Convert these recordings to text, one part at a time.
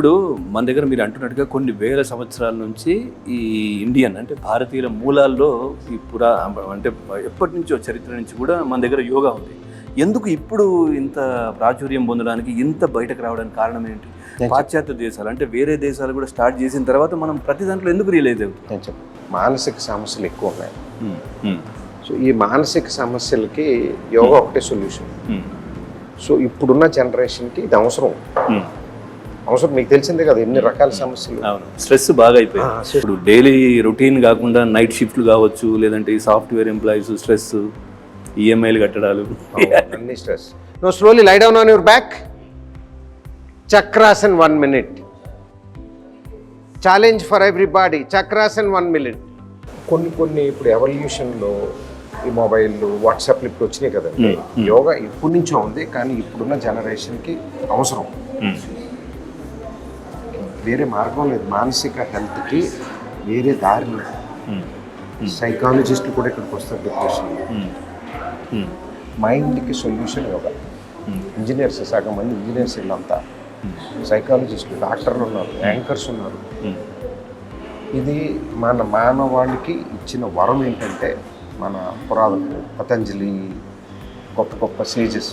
ఇప్పుడు మన దగ్గర మీరు అంటున్నట్టుగా కొన్ని వేల సంవత్సరాల నుంచి ఈ ఇండియన్ అంటే భారతీయుల మూలాల్లో ఈ పురా అంటే ఎప్పటి నుంచో చరిత్ర నుంచి కూడా మన దగ్గర యోగా ఉంది. ఎందుకు ఇప్పుడు ఇంత ప్రాచుర్యం పొందడానికి ఇంత బయటకు రావడానికి కారణం ఏంటి? పాశ్చాత్య దేశాలు అంటే వేరే దేశాలు కూడా స్టార్ట్ చేసిన తర్వాత మనం ప్రతి దాంట్లో ఎందుకు రియలైజ్ అవుతుంది మానసిక సమస్యలు ఎక్కువ ఉన్నాయి. సో ఈ మానసిక సమస్యలకి యోగా ఒకటే సొల్యూషన్ సో ఇప్పుడున్న జనరేషన్కి ఇది అవసరం. అవసరం మీకు తెలిసిందే కదా ఎన్ని రకాల సమస్యలు. అవును. స్ట్రెస్ బాగా అయిపోయింది. ఇప్పుడు డైలీ రొటీన్ కాకుండా నైట్ షిఫ్ట్లు కావచ్చు లేదంటే ఈ సాఫ్ట్వేర్ ఎంప్లాయీస్ స్ట్రెస్ ఈఎంఐలు కట్టడాలు. అన్ని stress. No slowly lie down on your back chakrasan one minute challenge for everybody chakrasan one minute కొన్ని కొన్ని ఇప్పుడు ఎవల్యూషన్లో ఈ మొబైల్ వాట్సాప్లు ఇప్పుడు వచ్చినాయి కదండి. యోగా ఇప్పటి నుంచో ఉంది కానీ ఇప్పుడున్న జనరేషన్కి అవసరం. వేరే మార్గం లేదు. మానసిక హెల్త్కి వేరే దారి లేదు. సైకాలజిస్టులు కూడా ఇక్కడికి వస్తారు డిప్రెషన్ మైండ్కి సొల్యూషన్ యోగా ఇంజనీర్స్ సగం మంది ఇంజనీర్స్ వీళ్ళంతా. సైకాలజిస్టులు డాక్టర్లు ఉన్నారు యాంకర్స్ ఉన్నారు. ఇది మన మానవాళికి ఇచ్చిన వరం ఏంటంటే మన పురాతన పతంజలి గొప్ప గొప్ప సేజెస్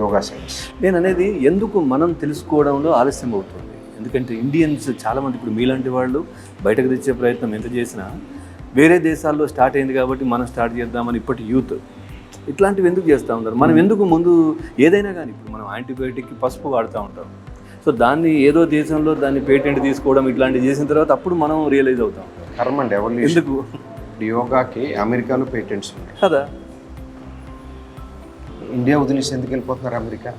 యోగా సైన్స్ నేను అనేది ఎందుకు మనం తెలుసుకోవడంలో ఆలస్యం అవుతుంది? ఎందుకంటే ఇండియన్స్ చాలామంది ఇప్పుడు మీలాంటి వాళ్ళు బయటకు తెచ్చే ప్రయత్నం ఎంత చేసినా వేరే దేశాల్లో స్టార్ట్ అయింది కాబట్టి మనం స్టార్ట్ చేద్దామని ఇప్పటి యూత్ ఇట్లాంటివి ఎందుకు చేస్తూ ఉంటారు మనం ఎందుకు ముందు ఏదైనా కానీ ఇప్పుడు మనం యాంటీబయాటిక్ పసుపు వాడుతూ ఉంటాం. సో దాన్ని ఏదో దేశంలో దాన్ని పేటెంట్ తీసుకోవడం ఇట్లాంటివి చేసిన తర్వాత అప్పుడు మనం రియలైజ్ అవుతాం. కర్మ అండ్ ఎవల్యూషన్ ఎందుకు? యోగాకి అమెరికాలో పేటెంట్స్ ఉన్నాయి. కదా. ఇండియా వదిలేసి ఎందుకు వెళ్ళిపోతున్నారు అమెరికా?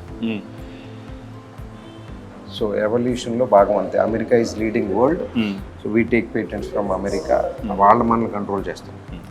సో ఎవల్యూషన్లో భాగం అంతే. America is leading world so we take patents from America వాళ్ళ మనల్ని కంట్రోల్ చేస్తాం